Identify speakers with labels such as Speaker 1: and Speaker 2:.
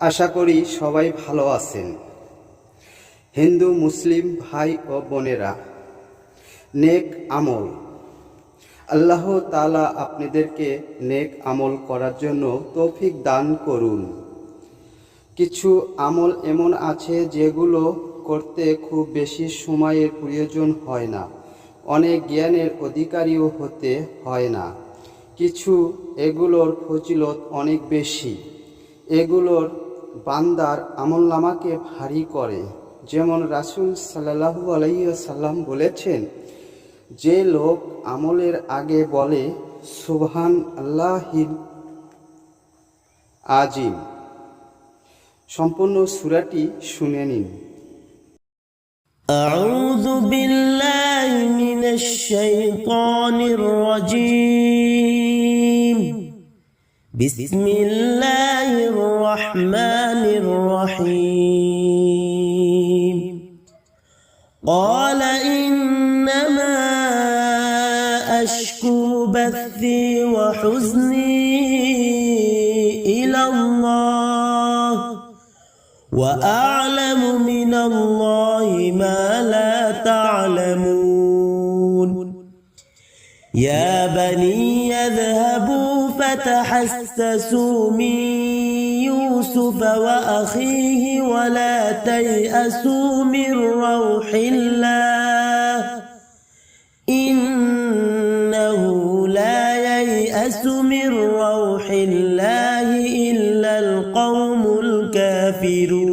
Speaker 1: আশা করি সবাই ভালো আছেন। হিন্দু, মুসলিম ভাই ও বোনেরা, নেক আমল। আল্লাহ তালা আপনাদেরকে নেক আমল করার জন্য তৌফিক দান করুন। কিছু আমল এমন আছে যেগুলো করতে খুব বেশি সময়ের প্রয়োজন হয় না। অনেক জ্ঞানের অধিকারীও হতে হয় না। কিছু এগুলোর ফজিলত অনেক বেশি। এগুলোর বান্দার আমলনামাকে ভারী করে যেমন রাসূল সাল্লাল্লাহু আলাইহি সাল্লাম বলেছেন যে লোক আমলের আগে বলে সুবহান আল্লাহিল আজিম সম্পূর্ণ সুরাটি শুনে নিন
Speaker 2: أعوذ بالله من الشيطان الرجيم بسم الله الرحمن الرحيم. قال إنما أشكو بثي وحزني إلى الله وأعلم من الله ما لا تعلمون. يا بني يذهبوا فتحسسوا من يوسف وأخيه ولا تيأسوا من روح الله إنه لا ييأس من روح الله إلا القوم الكافرون